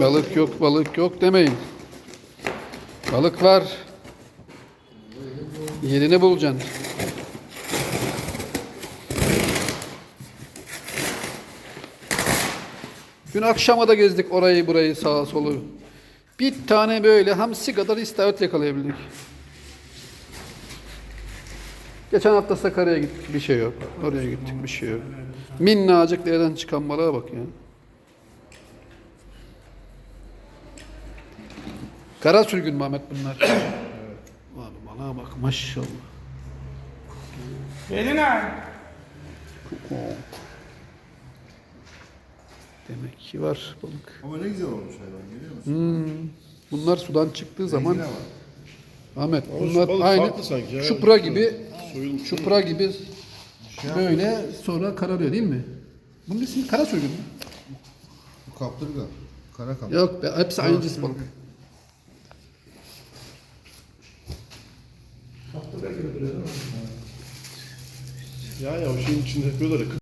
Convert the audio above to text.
Balık yok, balık yok demeyin. Balık var. Yerini bulacaksın. Dün akşama da gezdik orayı burayı sağa solu. Bir tane böyle hamsi kadar istavrit yakalayabildik. Geçen hafta Sakarya'ya gittik bir şey yok. Oraya gittik bir şey yok. Minnacık yerden çıkan balığa bak ya. Kara sürgün Mehmet bunlar. Abi balığa bak maşallah. Gelin. Demek ki var balık. Ama ne güzel olmuş hayvan görüyor musun? Bunlar sudan çıktığı zaman Yine var. Ahmet bunlar balık aynı farklı sanki ya. çupra gibi Soyulmuş. çupra gibi böyle sonra kararıyor değil mi? Bunun ismi kara sürgün mü? Bu kaptırga. Kara kaptırga. Yok be hepsi aynı cins balık. Ya ya o şeyin içinde yapıyorlar ya.